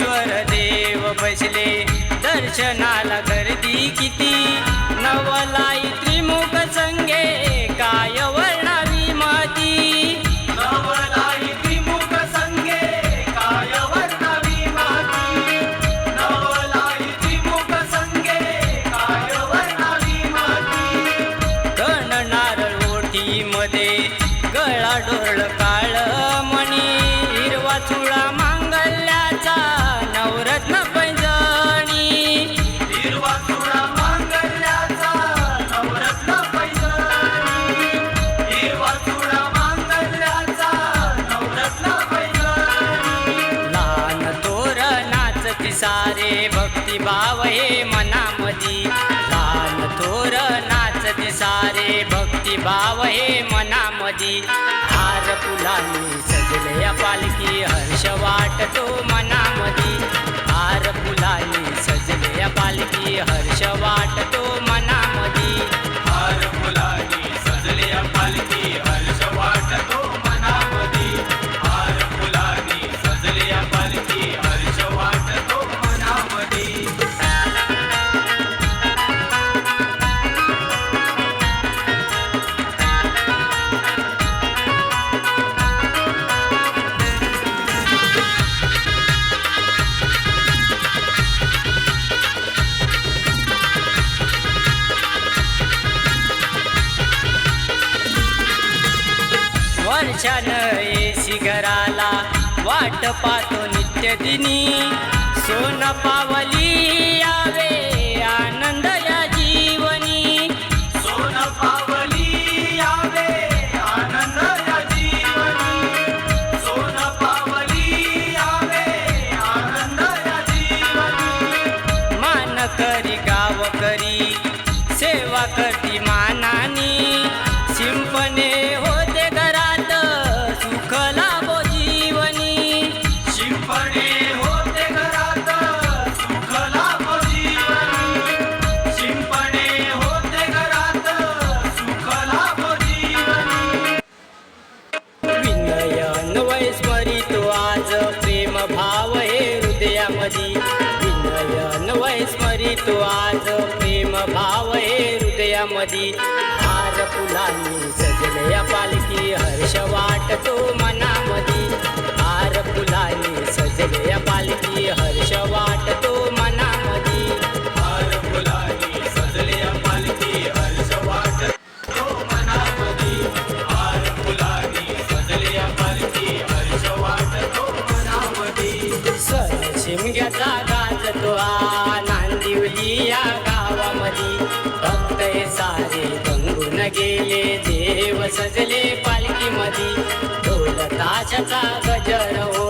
नवलेश्वर देव बसले. दर्शनाला गर्दी किती? नवलाई त्रिमुख संगे काय वर्णावी माती? नवलाई त्रिमुख संगे काय वर्णावी माती? नवलाई त्रिमुख संगे काय वर्णावी माती? कण नारळ ओठीमध्ये गळा डोरळ काळ सारे भक्ती भाव हे मनामधी. लहान थोर नाचती सारे भक्ती भाव हे मनामधी. हार फुलांनी सजले या पालखी हर्ष वाटतो मनामधी. हार फुलांनी सजले या पालखी हर्ष वाटतो वर्षानं येसी घराला वाट पाहतो नित्य दिनी सोन पावली यावे आनंद या जीवनी. सोन पावली यावे आनंद या जीवनी. सोन पावली यावे आनंद या जीवनी. मान करी गाव करी तो आज प्रेम भाव हे हृदयामधी. हार फुलांनी सजलया पालखी हर्ष वाटतो मनामधी. हार फुलांनी सजलया पालखी हर्ष वाट गेली या गावामधी भक्त सारे गंगून गेले देव सजले पालखीमधी ढोल ताशाचा गजर हो,